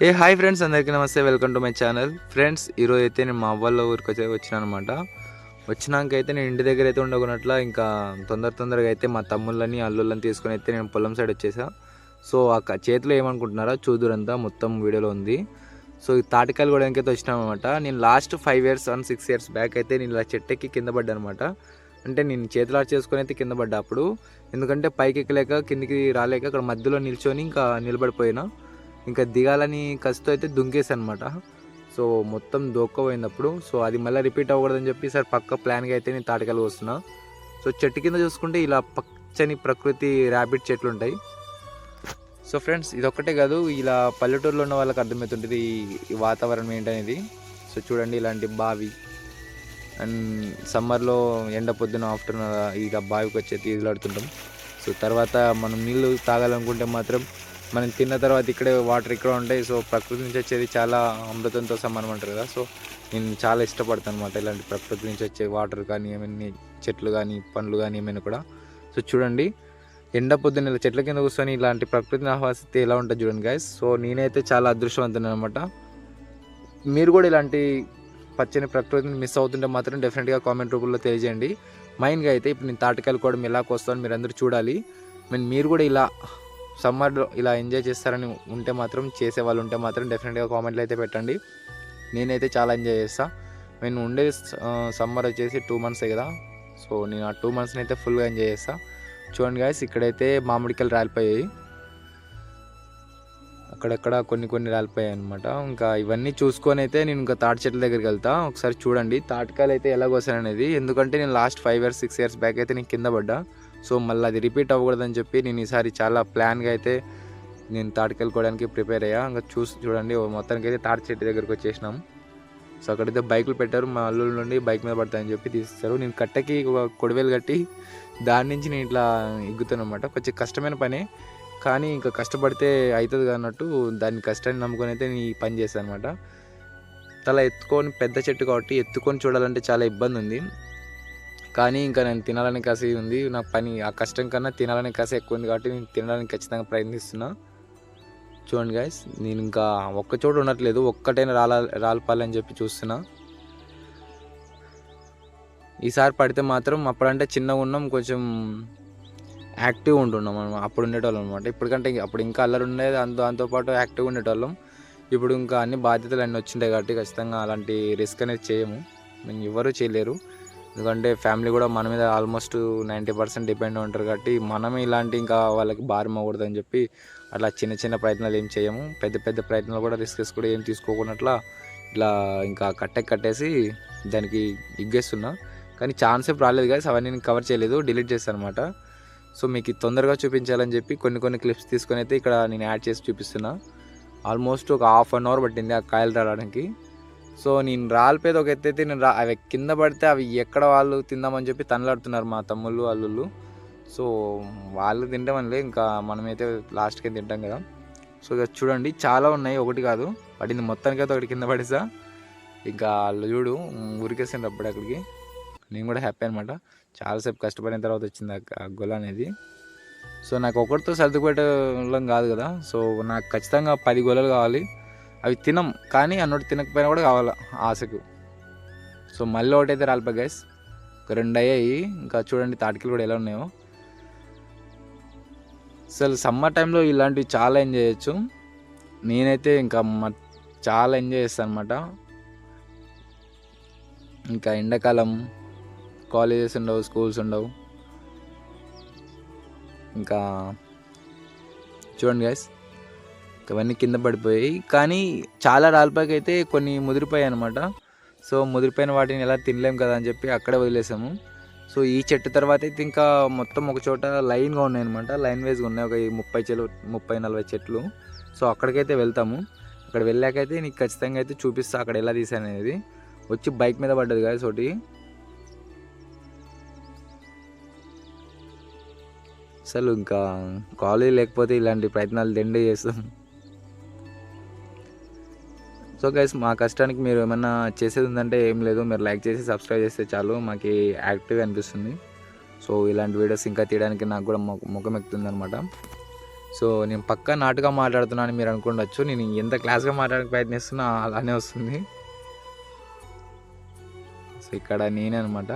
ఏ hi friends అందరికీ నమస్తే welcome to my channel. Friends ఈరోజు అయితే నేను మా అవ్వాళ్ళ ఊరికి వచ్చి వచ్చినాను అనమాట వచ్చినాక అయితే నేను ఇంటి దగ్గర అయితే ఉండకున్నట్ల ఇంకా తొందర తొందరగా అయితే మా తమ్ముళ్ళని అల్లుళ్ళని తీసుకొని అయితే నేను పొలం సైడ్ వచ్చేసా. సో ఆ చేతిలో ఏమనుకుంటున్నారా? చూదురంతా మొత్తం వీడియోలో ఉంది. సో ఈ తాటికాయలు కూడా అయితే వచ్చినాం అనమాట నేను last five years and six years back అయితే నేను ఇలా చెట్టెక్కి కింద పడ్డా అనమాట అంటే నేను చేతులు ఆట చేసుకొని అయితే కింద పడ్డా అప్పుడు. ఎందుకంటే పైకి ఎక్కలేక కిందికి రాలేక అక్కడ మధ్యలో నిల్చొని ఇంకా నిలబడిపోయినా. ఇంకా దిగాలని కసితో అయితే దుంకేసాను అనమాట సో మొత్తం దోక్కపోయినప్పుడు సో అది మళ్ళీ రిపీట్ అవ్వకూడదని చెప్పి సార్ పక్క ప్లాన్గా అయితే నేను తాటికలు వస్తున్నా సో చెట్టు కింద చూసుకుంటే ఇలా పచ్చని ప్రకృతి ర్యాబిట్ చెట్లు ఉంటాయి. సో ఫ్రెండ్స్ ఇదొక్కటే కాదు ఇలా పల్లెటూరులో ఉన్న వాళ్ళకి అర్థమవుతుంటుంది ఈ- వాతావరణం ఏంటనేది. సో చూడండి ఇలాంటి బావి. అండ్ సమ్మర్లో ఎండ పొద్దున ఆఫ్టర్నూన్ ఇక బావికి వచ్చి తీసులాడుతుంటాం సో తర్వాత మనం నీళ్ళు తాగాలనుకుంటే మాత్రం మనం తిన్న తర్వాత ఇక్కడే వాటర్ ఇక్కడ ఉంటాయి సో ప్రకృతి నుంచి వచ్చేది చాలా అమృతంతో సమానం అంటారు కదా. సో నేను చాలా ఇష్టపడతాను అనమాట ఇలాంటి ప్రకృతి నుంచి వచ్చే వాటర్ కానీ ఏమైనా చెట్లు కానీ పండ్లు కానీ ఏమైనా కూడా. సో చూడండి ఎండ పొద్దున్న ఇలా చెట్ల కింద కూర్చొని ఇలాంటి ప్రకృతిని ఆహ్వాసిస్తే ఎలా ఉంటుంది చూడండి గాయస్ సో నేనైతే చాలా అదృష్టవంతుని అనమాట మీరు కూడా ఇలాంటి పచ్చని ప్రకృతిని మిస్ అవుతుంటే మాత్రం డెఫినెట్గా కామెంట్ రూపంలో తెలియజేయండి. మైన్గా అయితే ఇప్పుడు నేను తాటకాయలు కూడా ఎలా కోస్తాను మీరు అందరూ చూడాలి. మీన్ మీరు కూడా ఇలా సమ్మర్లో ఇలా ఎంజాయ్ చేస్తారని ఉంటే మాత్రం చేసే వాళ్ళు ఉంటే మాత్రం డెఫినెట్గా కామెంట్లు అయితే పెట్టండి. నేనైతే చాలా ఎంజాయ్ చేస్తా. నేను ఉండే సమ్మర్ వచ్చేసి టూ మంత్సే కదా. సో నేను ఆ టూ మంత్స్ని అయితే ఫుల్గా ఎంజాయ్ చేస్తాను చూడండి గాయస్ ఇక్కడైతే మామిడికాయలు రాలిపోయాయి. అక్కడక్కడ కొన్ని కొన్ని రాలిపోయాయి అనమాట ఇంకా ఇవన్నీ చూసుకొని అయితే నేను ఇంకా తాటి చెట్ల దగ్గరికి వెళ్తా. ఒకసారి చూడండి తాటికాయలు అయితే ఎలా అనేది ఎందుకంటే నేను last five years six years back అయితే నేను కింద పడ్డా. సో మళ్ళీ అది రిపీట్ అవ్వకూడదని చెప్పి నేను ఈసారి చాలా ప్లాన్గా అయితే నేను తాటికాయలు ప్రిపేర్ అయ్యా. ఇంకా చూసి చూడండి మొత్తానికి అయితే తాటి చెట్టు దగ్గరికి వచ్చేసినాం. సో అక్కడైతే బైకులు పెట్టారు మా అల్లుల నుండి బైక్ మీద పడతాయని చెప్పి తీస్తారు నేను కట్టకి ఒక కొడివేలు కట్టి దాని నుంచి నేను ఇట్లా ఎగ్గుతాను అనమాట కొంచెం కష్టమైన పనే కానీ ఇంకా కష్టపడితే అవుతుంది అన్నట్టు దాని కష్టాన్ని నమ్ముకొని అయితే నేను ఈ పని చేశాను అనమాట తల ఎత్తుకొని పెద్ద చెట్టు కాబట్టి ఎత్తుకొని చూడాలంటే చాలా ఇబ్బంది ఉంది. కానీ ఇంకా నేను తినాలని కసి ఉంది. నా పని ఆ కష్టం కన్నా తినాలని కసి ఎక్కువ ఉంది కాబట్టి నేను తినడానికి ఖచ్చితంగా ప్రయత్నిస్తున్నా. చూడండి గాయస్ నేను ఇంకా ఒక్క చోట ఉండట్లేదు. ఒక్కటైనా రాల రాలిపాలని చెప్పి చూస్తున్నా. ఈసారి పడితే మాత్రం అప్పుడంటే చిన్నగా ఉన్నాం కొంచెం యాక్టివ్ ఉంటున్నాం మనం అప్పుడు ఉండేటోళ్ళం అనమాట ఇప్పటికంటే అప్పుడు ఇంకా అల్లరి ఉండేది దాంతో దాంతోపాటు యాక్టివ్గా ఉండేటోళ్ళం. ఇప్పుడు ఇంకా అన్ని బాధ్యతలు అన్నీ వచ్చింటాయి కాబట్టి ఖచ్చితంగా అలాంటి రిస్క్ అనేది చేయము. మేము ఎవరు చేయలేరు. ఎందుకంటే ఫ్యామిలీ కూడా మన మీద ఆల్మోస్ట్ నైంటీ పర్సెంట్ డిపెండ్ ఉంటారు కాబట్టి మనమే ఇలాంటి ఇంకా వాళ్ళకి భారం అవ్వకూడదు అని చెప్పి అట్లా చిన్న చిన్న ప్రయత్నాలు ఏం చేయము. పెద్ద పెద్ద ప్రయత్నాలు కూడా రిస్క్ కూడా ఏం తీసుకోకుండా ఇట్లా ఇంకా కట్టె కట్టేసి దానికి ఇగ్గేస్తున్నా. కానీ ఛాన్స్ రాలేదు కానీ అవన్నీ నేను కవర్ చేయలేదు డిలీట్ చేస్తాను అనమాట సో మీకు తొందరగా చూపించాలని చెప్పి కొన్ని కొన్ని క్లిప్స్ తీసుకొని అయితే ఇక్కడ నేను యాడ్ చేసి చూపిస్తున్నా. ఆల్మోస్ట్ ఒక హాఫ్ అన్ అవర్ పట్టింది ఆ కాయలు రావడానికి. సో నేను రాలిపోయేది ఒక ఎత్తైతే నేను రా అవి కింద పడితే అవి ఎక్కడ వాళ్ళు తిందామని చెప్పి తనలాడుతున్నారు మా తమ్ముళ్ళు అల్లుళ్ళు. సో వాళ్ళు తింటామనిలే ఇంకా మనమైతే లాస్ట్కి తింటాం కదా. సో ఇక చూడండి చాలా ఉన్నాయి ఒకటి కాదు. పడింది మొత్తానికైతే ఒకటి కింద పడేసా. ఇంకా వాళ్ళు చూడు ఉరికేసిండ్రు అప్పుడు అక్కడికి. నేను కూడా హ్యాపీ అనమాట చాలాసేపు కష్టపడిన తర్వాత వచ్చింది ఆ- ఆ గొల అనేది. సో నాకు ఒకటితో సర్దుకుపెట్టడం కాదు కదా. సో నాకు ఖచ్చితంగా పది గొలలు కావాలి. అవి తినం కానీ అన్నోటి తినకపోయినా కూడా కావాలి ఆశకు. సో మళ్ళీ ఒకటైతే రాలిపోయి గైస్ ఒక రెండు అయ్యాయి. ఇంకా చూడండి తాటికలు కూడా ఎలా ఉన్నాయో. అసలు సమ్మర్ టైంలో ఇలాంటివి చాలా ఎంజాయ్ చేయొచ్చు. నేనైతే ఇంకా మ- చాలా ఎంజాయ్ చేస్తాను అనమాట ఇంకా ఎండాకాలం కాలేజెస్ ఉండవు స్కూల్స్ ఉండవు. ఇంకా చూడండి గైస్ ఇవన్నీ కింద పడిపోయాయి. కానీ చాలా రాలిపాకి అయితే కొన్ని ముదిరిపోయాయి అనమాట సో ముదిరిపోయిన వాటిని ఎలా తినలేం కదా అని చెప్పి అక్కడే వదిలేసాము. సో ఈ చెట్టు తర్వాత అయితే ఇంకా మొత్తం ఒక చోట లైన్గా ఉన్నాయి అనమాట లైన్ వైజ్గా ఉన్నాయి. ఒక ముప్పై చెట్లు ముప్పై నలభై చెట్లు. సో అక్కడికైతే వెళ్తాము. అక్కడ వెళ్ళాకైతే నీకు ఖచ్చితంగా అయితే చూపిస్తా అక్కడ ఎలా తీసాను అనేది. వచ్చి బైక్ మీద పడ్డది కదా ఒకటి. అసలు ఇంకా కాలేజ్ లేకపోతే ఇలాంటి ప్రయత్నాలు దండే చేస్తాం. సో గైస్ మా కష్టానికి మీరు ఏమన్నా చేసేది ఉందంటే ఏం లేదు. మీరు లైక్ చేసి సబ్స్క్రైబ్ చేస్తే చాలు. మాకు యాక్టివ్ అనిపిస్తుంది. సో ఇలాంటి వీడియోస్ ఇంకా తీయడానికి నాకు కూడా ముఖం ఎక్కుతుంది అనమాట సో నేను పక్క నాటుగా మాట్లాడుతున్నాను మీరు అనుకుండొచ్చు. నేను ఎంత క్లాస్గా మాట్లాడడానికి ప్రయత్నిస్తున్నా అలానే వస్తుంది. సో ఇక్కడ నేనే అనమాట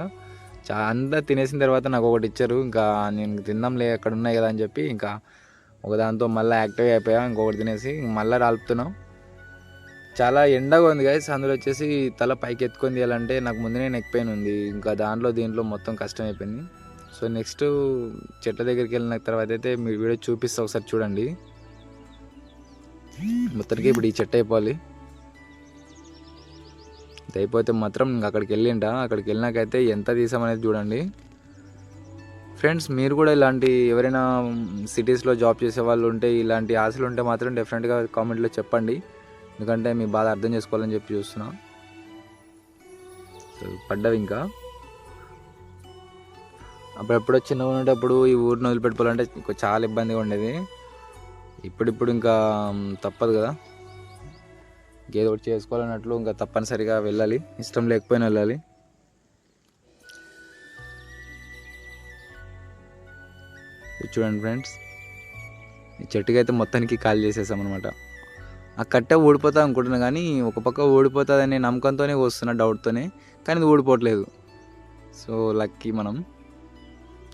చా అంతా తినేసిన తర్వాత నాకు ఒకటి ఇచ్చారు. ఇంకా నేను తిందాంలే అక్కడ ఉన్నాయి కదా అని చెప్పి ఇంకా ఒకదాంతో మళ్ళీ యాక్టివ్ అయిపోయా. ఇంకొకటి తినేసి మళ్ళీ రాలుపుతున్నాం. చాలా ఎండగా ఉంది గైస్ అందులో వచ్చేసి తల పైకి ఎత్తుకొని తీయాలంటే నాకు ముందునే నెక్ పెయిన్ ఉంది. ఇంకా దాంట్లో దీంట్లో మొత్తం కష్టం అయిపోయింది. సో నెక్స్ట్ చెట్ల దగ్గరికి వెళ్ళిన తర్వాత అయితే మీ వీడియో చూపిస్తా ఒకసారి చూడండి. మొత్తానికి ఇప్పుడు ఈ చెట్టు అయిపోవాలి. ఇది అయిపోతే మాత్రం ఇంక అక్కడికి వెళ్ళింట అక్కడికి వెళ్ళినాకైతే ఎంత తీసామనేది చూడండి. ఫ్రెండ్స్ మీరు కూడా ఇలాంటి ఎవరైనా సిటీస్లో జాబ్ చేసే వాళ్ళు ఉంటే ఇలాంటి ఆశలు ఉంటే మాత్రం డెఫినెట్గా కామెంట్లో చెప్పండి. ఎందుకంటే మీ బాధ అర్థం చేసుకోవాలని చెప్పి చూస్తున్నా. పడ్డవి ఇంకా? అప్పుడెప్పుడో చిన్నగా ఉండేటప్పుడు ఈ ఊరిని వదిలిపెట్టుకోవాలంటే ఇంకా చాలా ఇబ్బందిగా ఉండేది. ఇప్పుడిప్పుడు ఇంకా తప్పదు కదా. ఇంకేదో ఒకటి చేసుకోవాలన్నట్లు ఇంకా తప్పనిసరిగా వెళ్ళాలి. ఇష్టం లేకపోయినా వెళ్ళాలి. చూడండి ఫ్రెండ్స్. ఈ చెట్టుకి అయితే మొత్తానికి కాల్ చేసేసాం అనమాట ఆ కట్టె ఓడిపోతా అనుకుంటున్నా కానీ ఒక పక్క ఊడిపోతుందనే నమ్మకంతోనే వస్తున్నా డౌట్తోనే కానీ అది ఊడిపోవట్లేదు. సో లక్కీ మనం.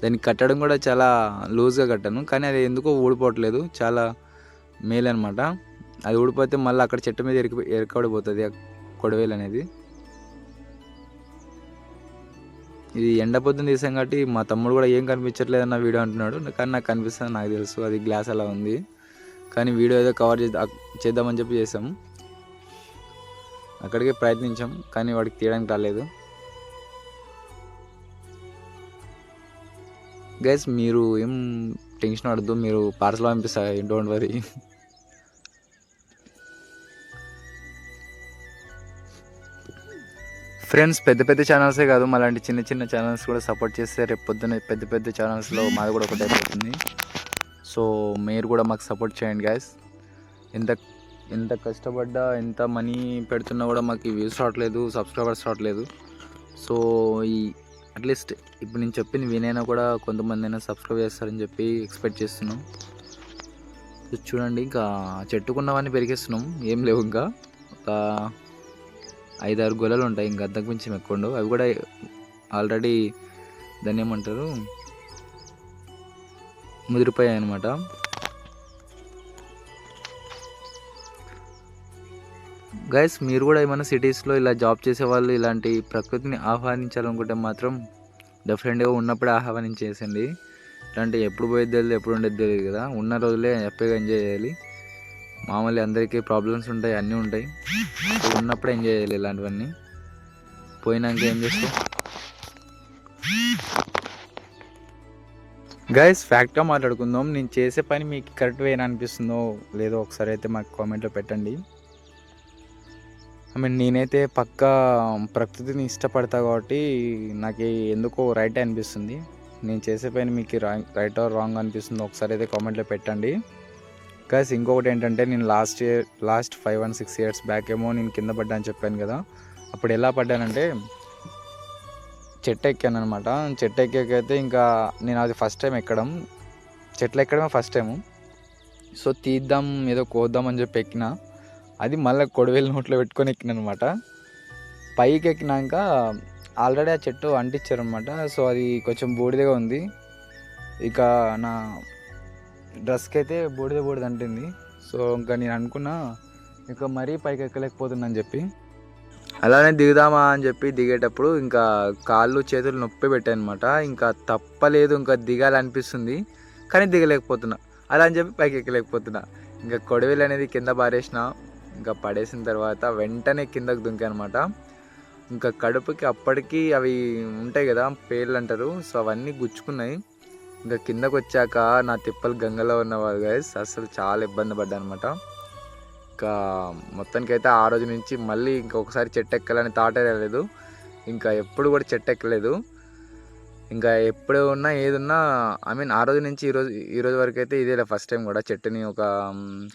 దాన్ని కట్టడం కూడా చాలా లూజ్గా కట్టాను కానీ అది ఎందుకో ఊడిపోవట్లేదు. చాలా మేలు అనమాట అది ఊడిపోతే మళ్ళీ అక్కడ చెట్టు మీద ఎరికి ఎరకబడిపోతుంది ఆ కొడవేలు అనేది. ఇది ఎండ పొద్దున్న తీసాం కాబట్టి మా తమ్ముడు కూడా ఏం కనిపించట్లేదు అన్న వీడియో అంటున్నాడు. కానీ నాకు కనిపిస్తుంది నాకు తెలుసు. అది గ్లాస్ అలా ఉంది. కానీ వీడియో ఏదో కవర్ చేద్దాం చేద్దామని చెప్పి చేసాము. అక్కడికే ప్రయత్నించాం కానీ వాడికి తీయడానికి రాలేదు. గైస్ మీరు ఏం టెన్షన్ పడద్దు మీరు పార్సల్ పంపిస్తా డోంట్ వరీ ఫ్రెండ్స్ పెద్ద పెద్ద ఛానల్సే కాదు అలాంటి చిన్న చిన్న ఛానల్స్ కూడా సపోర్ట్ చేస్తే రేపు పొద్దున్న పెద్ద పెద్ద ఛానల్స్లో మాది కూడా ఒకటి అయిపోతుంది. సో మీరు కూడా మాకు సపోర్ట్ చేయండి గ్యాస్ ఎంత ఎంత కష్టపడ్డా ఎంత మనీ పెడుతున్నా కూడా మాకు వ్యూస్ రావట్లేదు సబ్స్క్రైబర్స్ రావట్లేదు. సో ఈ అట్లీస్ట్ ఇప్పుడు నేను చెప్పిన వినైనా కూడా కొంతమంది అయినా సబ్స్క్రైబ్ చేస్తారని చెప్పి ఎక్స్పెక్ట్ చేస్తున్నాం. చూడండి ఇంకా చెట్టుకున్నవన్నీ పెరిగేస్తున్నాం. ఏం లేవు ఇంకా. ఒక ఐదారు గొలలు ఉంటాయి ఇంకా అంతకు మించి ఎక్కువ ఉండవు. అవి కూడా ఆల్రెడీ దాన్ని ఏమంటారు? ముదిరిపోయాయి అనమాట గైస్ మీరు కూడా ఏమైనా సిటీస్లో ఇలా జాబ్ చేసే వాళ్ళు ఇలాంటి ప్రకృతిని ఆహ్వానించాలనుకుంటే మాత్రం డెఫినెట్గా ఉన్నప్పుడే ఆహ్వానించేసండి ఇలాంటి ఎప్పుడు పోయేది తెలియదు ఎప్పుడు ఉండేది తెలియదు కదా. ఉన్న రోజులే హ్యాపీగా ఎంజాయ్ చేయాలి. మామూలు అందరికీ ప్రాబ్లమ్స్ ఉంటాయి అన్నీ ఉంటాయి. ఉన్నప్పుడే ఎంజాయ్ చేయాలి ఇలాంటివన్నీ. పోయినాక ఏం చేస్తాం గైస్ ఫ్యాక్ట్గా మాట్లాడుకుందాం. నేను చేసే పని మీకు కరెక్ట్ వేయని అనిపిస్తుందో లేదో ఒకసారి అయితే మాకు కామెంట్లో పెట్టండి. ఐ మీన్ నేనైతే పక్కా ప్రకృతిని ఇష్టపడతా కాబట్టి నాకు ఎందుకో రైట్ అనిపిస్తుంది. నేను చేసే పని మీకు రైట్ ఆర్ రాంగ్ అనిపిస్తుందో ఒకసారి అయితే కామెంట్లో పెట్టండి. గైస్ ఇంకొకటి ఏంటంటే నేను last year last five one six years back ఏమో నేను కింద పడ్డా అని చెప్పాను కదా. అప్పుడు ఎలా పడ్డానంటే చెట్టు ఎక్కాను అనమాట చెట్టు ఎక్కాకైతే ఇంకా నేను అది ఫస్ట్ టైం ఎక్కడం. చెట్లు ఎక్కడమే ఫస్ట్ టైము సో తీద్దాం ఏదో కోద్దాం అని చెప్పి ఎక్కిన. అది మళ్ళీ కొడవేలు నోట్లో పెట్టుకొని ఎక్కిన అనమాట పైకి ఎక్కినాక ఆల్రెడీ ఆ చెట్టు అంటించారనమాట సో అది కొంచెం బూడిదగా ఉంది. ఇక నా డ్రెస్కి అయితే బూడిద బూడిద అంటింది. సో ఇంకా నేను అనుకున్నా ఇక మరీ పైకి ఎక్కలేకపోతుందని చెప్పి. అలానే దిగుదామా అని చెప్పి దిగేటప్పుడు ఇంకా కాళ్ళు చేతులు నొప్పి పెట్టాయనమాట ఇంకా తప్పలేదు ఇంకా దిగాలనిపిస్తుంది. కానీ దిగలేకపోతున్నా. అలా అని చెప్పి పైకి ఎక్కలేకపోతున్నా. ఇంకా కొడవలి అనేది కింద పారేసిన ఇంకా పడేసిన తర్వాత వెంటనే కిందకు దుంకా అనమాట ఇంకా కడుపుకి అప్పటికి అవి ఉంటాయి కదా పేర్లు అంటారు. సో అవన్నీ గుచ్చుకున్నాయి. ఇంకా కిందకు వచ్చాక నా తిప్పలు గంగలో ఉన్నవారు గైస్ అసలు చాలా ఇబ్బంది పడ్డా అనమాట ఇంకా మొత్తానికైతే ఆ రోజు నుంచి మళ్ళీ ఇంకొకసారి చెట్టు ఎక్కాలని తాటే రాలేదు ఇంకా ఎప్పుడు కూడా చెట్టు ఎక్కలేదు ఇంకా ఎప్పుడు ఉన్నా ఏదున్నా ఐ మీన్ ఆ రోజు నుంచి ఈ రోజు ఈ రోజు వరకు అయితే ఇదేలే ఫస్ట్ టైం కూడా చెట్టుని ఒక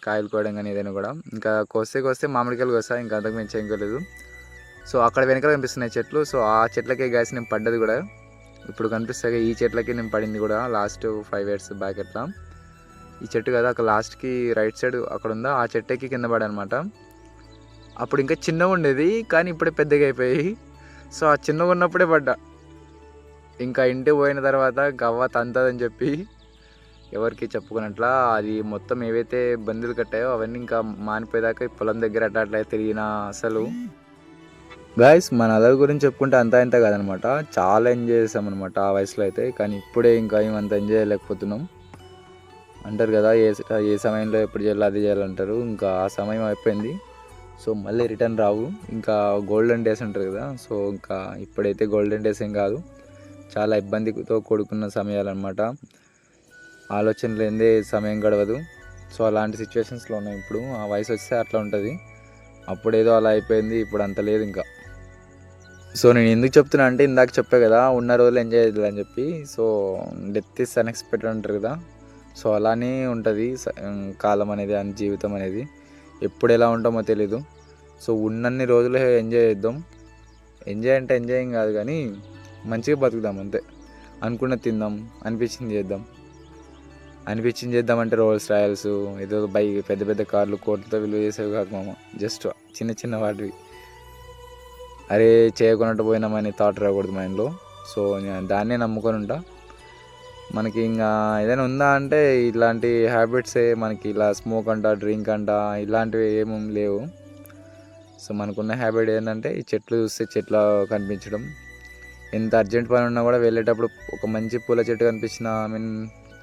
కాయలు కోయడం కానీ ఏదైనా కూడా. ఇంకా కోస్తే కోస్తే మామిడికాయలు కోస్తా ఇంకా అంతకు మించి ఏం కోలేదు సో అక్కడ వెనకాల కనిపిస్తున్నాయి చెట్లు. సో ఆ చెట్లకే గ్యాస్ నేను పడ్డది కూడా. ఇప్పుడు కనిపిస్తాయి ఈ చెట్లకి నేను పడింది కూడా లాస్ట్ ఫైవ్ ఇయర్స్ బ్యాక్ ఎట్లా. ఈ చెట్టు కదా అక్కడ లాస్ట్కి రైట్ సైడ్ అక్కడ ఉందా ఆ చెట్టు ఎక్కి కింద పడనమాట. అనమాట అప్పుడు ఇంకా చిన్నగా ఉండేది కానీ ఇప్పుడే పెద్దగా అయిపోయి. సో ఆ చిన్నగా ఉన్నప్పుడే పడ్డా. ఇంకా ఇంటికి పోయిన తర్వాత గవ్వ తంతదని చెప్పి ఎవరికి చెప్పుకున్నట్లా అది మొత్తం ఏవైతే బందులు కట్టాయో అవన్నీ ఇంకా మానిపోయేదాకా ఈ పొలం దగ్గర అట్లా అట్లా తిరిగిన అసలు. గాయస్ మన అదర్ గురించి చెప్పుకుంటే అంతా ఇంత కాదనమాట. చాలా ఎంజాయ్ చేసాం అనమాట ఆ వయసులో అయితే కానీ ఇప్పుడే ఇంకా ఏమంత ఎంజాయ్ చేయలేకపోతున్నాం. అంటారు కదా ఏ ఏ సమయంలో ఎప్పుడు చేయాలి అది చేయాలంటారు ఇంకా ఆ సమయం అయిపోయింది. సో మళ్ళీ రిటర్న్ రావు. ఇంకా గోల్డెన్ డేస్ అంటారు కదా సో ఇంకా ఇప్పుడైతే గోల్డెన్ డేస్ ఏం కాదు. చాలా ఇబ్బందితో కూడుకున్న సమయాలు అనమాట ఆలోచన లేదే సమయం గడవదు. సో అలాంటి సిచ్యువేషన్స్లో ఉన్నాయి ఇప్పుడు ఆ వయసు వస్తే అట్లా ఉంటుంది. అప్పుడేదో అలా అయిపోయింది ఇప్పుడు అంత లేదు ఇంకా. సో నేను ఎందుకు చెప్తున్నా అంటే ఇందాక చెప్పే కదా ఉన్న రోజులు ఎంజాయ్ చేయాలని చెప్పి. సో డెత్ ఇస్ అన్ఎక్స్పెక్టెడ్ అంటారు కదా. సో అలానే ఉంటుంది. స- కాలం అనేది అని జీవితం అనేది. ఎప్పుడు ఎలా ఉంటామో తెలీదు. సో ఉన్నన్ని రోజులు ఎంజాయ్ చేద్దాం. ఎంజాయ్ అంటే ఎంజాయింగ్ కాదు కానీ మంచిగా బతుకుదాం అంతే. అనుకున్న తిందాం అనిపించింది చేద్దాం. అనిపించింది చేద్దామంటే రోల్స్ రాయల్స్ ఏదో బైక్ పెద్ద పెద్ద కార్లు కోట్లతో విలువ చేసేవి కాదు మామ. జస్ట్ చిన్న చిన్న వాటివి. అరే చేయకున్నట్టు పోయినామని థాట్ రాకూడదు మైండ్లో సో నేను దాన్నే నమ్ముకొని ఉంటా. మనకి ఇంకా ఏదైనా ఉందా అంటే ఇలాంటి హ్యాబిట్సే మనకి ఇలా స్మోక్ అంట డ్రింక్ అంట ఇలాంటివి ఏమీ లేవు. సో మనకున్న హ్యాబిట్ ఏంటంటే ఈ చెట్లు చూస్తే చెట్లు కనిపించడం. ఎంత అర్జెంట్ పని ఉన్నా కూడా వెళ్ళేటప్పుడు ఒక మంచి పూల చెట్టు కనిపించిన ఐ మీన్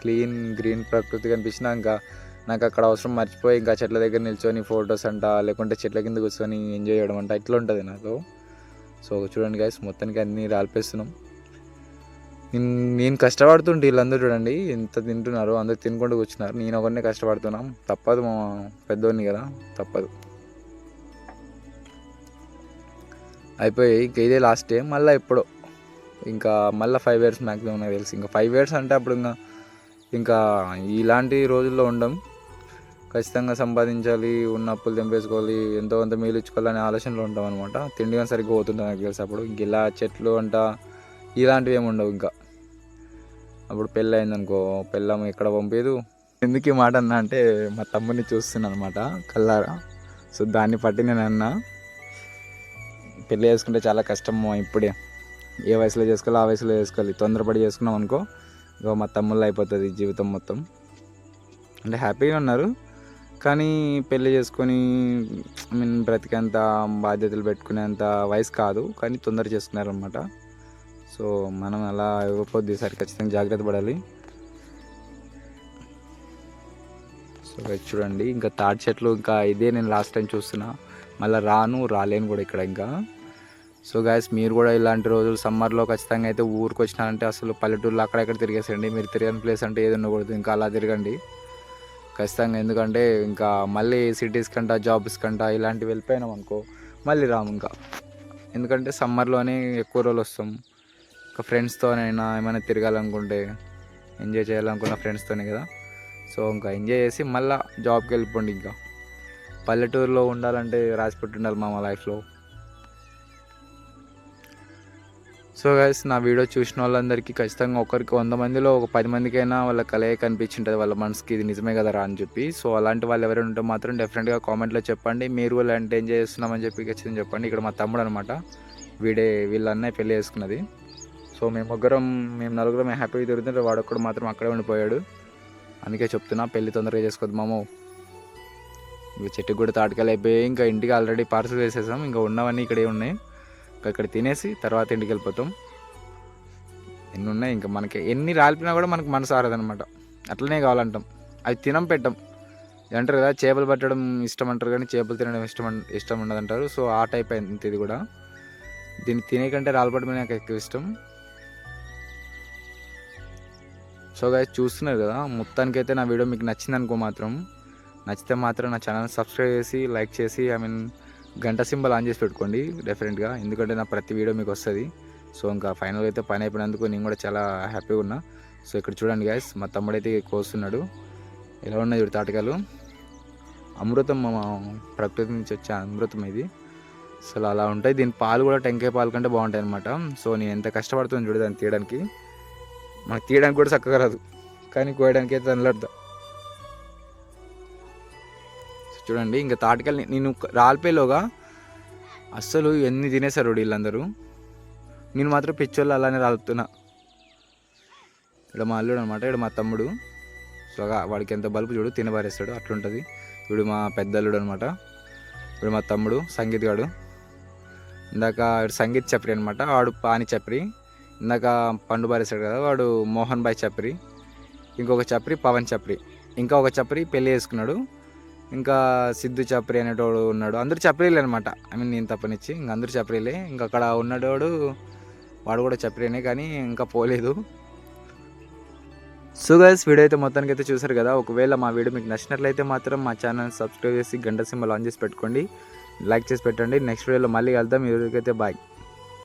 క్లీన్ గ్రీన్ ప్రకృతి కనిపించినా ఇంకా నాకు అక్కడ అవసరం మర్చిపోయి ఇంకా చెట్ల దగ్గర నిల్చొని ఫొటోస్ అంట లేకుంటే చెట్ల కింద కూర్చొని ఎంజాయ్ చేయడం అంట ఇట్లా ఉంటుంది నాకు. సో చూడండి గైస్ మొత్తానికి అన్నీ రాల్పేస్తున్నాం. నేను కష్టపడుతుంటే వీళ్ళందరూ చూడండి ఎంత తింటున్నారు అందరు తినుకుంటూ కూర్చున్నారు. నేను ఒకరినే కష్టపడుతున్నాం. తప్పదు మా పెద్దోడిని కదా తప్పదు. అయిపోయి ఇంక ఇదే లాస్ట్ డే మళ్ళీ ఎప్పుడో. ఇంకా మళ్ళీ ఫైవ్ ఇయర్స్ మ్యాక్సిమం నాకు తెలిసి. ఇంకా ఫైవ్ ఇయర్స్ అంటే అప్పుడు ఇంకా ఇంకా ఇలాంటి రోజుల్లో ఉండం. ఖచ్చితంగా సంపాదించాలి ఉన్న అప్పులు తెంపేసుకోవాలి ఎంతో కొంత మిగిలించుకోవాలనే ఆలోచనలో ఉంటాం అనమాట తిండి సరిగ్గా పోతుంటుంది నాకు తెలిసి అప్పుడు. ఇంక ఇలా చెట్లు అంట ఇలాంటివి ఏమి ఉండవు ఇంకా. అప్పుడు పెళ్ళి అయిందనుకో పెళ్ళం ఎక్కడ పంపేదు? ఎందుకు ఈ మాట అన్నా అంటే మా తమ్ముడిని చూస్తున్నాను అనమాట కల్లారా? సో దాన్ని పట్టి నేను అన్నా పెళ్ళి చేసుకుంటే చాలా కష్టము ఇప్పుడే. ఏ వయసులో చేసుకోవాలి ఆ వయసులో చేసుకోవాలి. తొందరపడి చేసుకున్నాం అనుకో ఇగో మా తమ్ముళ్ళు అయిపోతుంది జీవితం మొత్తం. అంటే హ్యాపీగా ఉన్నారు. కానీ పెళ్ళి చేసుకొని ఐ మీన్ బ్రతికేంత బాధ్యతలు పెట్టుకునేంత వయసు కాదు. కానీ తొందర చేసుకున్నారనమాట సో మనం అలా ఇవ్వకపోద్ది ఈసారి ఖచ్చితంగా జాగ్రత్త పడాలి. సో చూడండి ఇంకా తాటి చెట్లు ఇంకా ఇదే నేను లాస్ట్ టైం చూస్తున్నా. మళ్ళీ రాను రాలేను కూడా ఇక్కడ ఇంకా. సో గాయస్ మీరు కూడా ఇలాంటి రోజులు సమ్మర్లో ఖచ్చితంగా అయితే ఊరికి వచ్చినారంటే అసలు పల్లెటూరులో అక్కడెక్కడ తిరిగేసండి. మీరు తిరగని ప్లేస్ అంటే ఏది ఉండకూడదు ఇంకా అలా తిరగండి. ఖచ్చితంగా ఎందుకంటే ఇంకా మళ్ళీ సిటీస్ కంట జాబ్స్ కంట ఇలాంటివి వెళ్ళిపోయినాం అనుకో మళ్ళీ రాము ఇంకా. ఎందుకంటే సమ్మర్లోనే ఎక్కువ రోజులు వస్తాం. ఇంకా ఫ్రెండ్స్తోనైనా ఏమైనా తిరగాలనుకుంటే ఎంజాయ్ చేయాలనుకున్న ఫ్రెండ్స్తోనే కదా. సో ఇంకా ఎంజాయ్ చేసి మళ్ళీ జాబ్కి వెళ్ళిపోండి ఇంకా. పల్లెటూరులో ఉండాలంటే రాసిపెట్టి ఉండాలి మా లైఫ్లో సో గైస్ నా వీడియో చూసిన వాళ్ళందరికీ ఖచ్చితంగా ఒకరికి వంద మందిలో ఒక పది మందికైనా వాళ్ళ కలయిక కనిపించింటుంది వాళ్ళ మనసుకి ఇది నిజమే కదా రా అని చెప్పి. సో అలాంటి వాళ్ళు ఎవరైనా ఉంటే మాత్రం డెఫినెట్గా కామెంట్లో చెప్పండి. మీరు కూడా ఇలాంటి ఎంజాయ్ చేస్తున్నామని చెప్పి ఖచ్చితంగా చెప్పండి. ఇక్కడ మా తమ్ముడు అనమాట వీడే వీళ్ళ అన్నయ్య చేసుకున్నది. సో మేము ముగ్గురం మేము నలుగురం హ్యాపీగా తిరుగుతుంటే వాడు ఒక్కడు మాత్రం అక్కడే ఉండిపోయాడు. అందుకే చెప్తున్నా పెళ్ళి తొందరగా చేసుకోవద్దు మామో. ఇంకా చెట్టుకు కూడా తాటకాలు అయిపోయి ఇంకా ఇంటికి ఆల్రెడీ పార్సల్ వేసేసాం. ఇంకా ఉన్నవన్నీ ఇక్కడే ఉన్నాయి. ఇంకా ఇక్కడ తినేసి తర్వాత ఇంటికి వెళ్ళిపోతాం. ఎన్ని ఉన్నాయి? ఇంకా మనకి ఎన్ని రాలిపినా కూడా మనకు మనసు ఆరదనమాట అట్లనే కావాలంటాం. అవి తినం పెట్టం. అంటారు కదా చేపలు పట్టడం ఇష్టం అంటారు కానీ చేపలు తినడం ఇష్టం ఇష్టం ఉండదంటారు. సో ఆ టైప్ అయింది ఇది కూడా. దీన్ని తినే కంటే రాలపడమే నాకు ఎక్కువ ఇష్టం. సో గైస్ చూస్తున్నారు కదా మొత్తానికి అయితే నా వీడియో మీకు నచ్చింది అనుకో మాత్రం నచ్చితే మాత్రం నా ఛానల్ సబ్స్క్రైబ్ చేసి లైక్ చేసి ఐ మీన్ గంట సింబల్ ఆన్ చేసి పెట్టుకోండి డెఫినెట్గా ఎందుకంటే నా ప్రతి వీడియో మీకు వస్తుంది. సో ఇంకా ఫైనల్గా అయితే పని అయిపోయినందుకు నేను కూడా చాలా హ్యాపీగా ఉన్నా. సో ఇక్కడ చూడండి గాయస్ మా తమ్ముడు అయితే కోస్తున్నాడు ఎలా ఉన్నాయి చూడు తాటకాలు అమృతం మా ప్రకృతి నుంచి వచ్చే అమృతం ఇది. అసలు అలా ఉంటాయి. దీని పాలు కూడా టెంకాయ పాలు కంటే బాగుంటాయి అనమాట సో నేను ఎంత కష్టపడుతుంది చూడు దాన్ని తీయడానికి. మనకు తీయడానికి కూడా చక్కగా రాదు. కానీ కోయడానికి అయితే అనలాడతా చూడండి ఇంకా తాటికల్ నేను రాలిపోయేలోగా అస్సలు ఎన్ని తినేశారు వీళ్ళందరూ. నేను మాత్రం పిచ్చోళ్ళు అలానే రాలుతున్నా ఇక్కడ మా అల్లుడు అనమాట ఇక్కడ మా తమ్ముడు. సో వాడికి ఎంత బలుపు చూడు తినబారేస్తాడు అట్లుంటుంది. ఇప్పుడు మా పెద్ద అల్లుడు అనమాట ఇప్పుడు మా తమ్ముడు సంగీత్ గాడు. ఇందాక సంగీత్ చప్రి అనమాట వాడు పాని చప్రి. ఇందాక పండు బారేశాడు కదా వాడు మోహన్ బాయ్ చప్రి. ఇంకొక చప్రి పవన్ చప్రి. ఇంకా ఒక చప్రి పెళ్ళి చేసుకున్నాడు. ఇంకా సిద్ధు చప్రి అనేటోడు ఉన్నాడు. అందరు చప్రీలే అనమాట ఐ మీన్ నేను తప్పనిచ్చి. ఇంక అందరు చప్రీలే. ఇంకా అక్కడ ఉన్నటోడు వాడు కూడా చప్రీనే కానీ ఇంకా పోలేదు. సో గైస్ వీడియో అయితే మొత్తానికి అయితే చూసారు కదా. ఒకవేళ మా వీడియో మీకు నచ్చినట్లయితే మాత్రం మా ఛానల్ సబ్స్క్రైబ్ చేసి గంట సింబల్ ఆన్ చేసి పెట్టుకోండి. లైక్ చేసి పెట్టండి. నెక్స్ట్ వీడియోలో మళ్ళీ కలుద్దాం. ఈ వీడియోకి అయితే బాయ్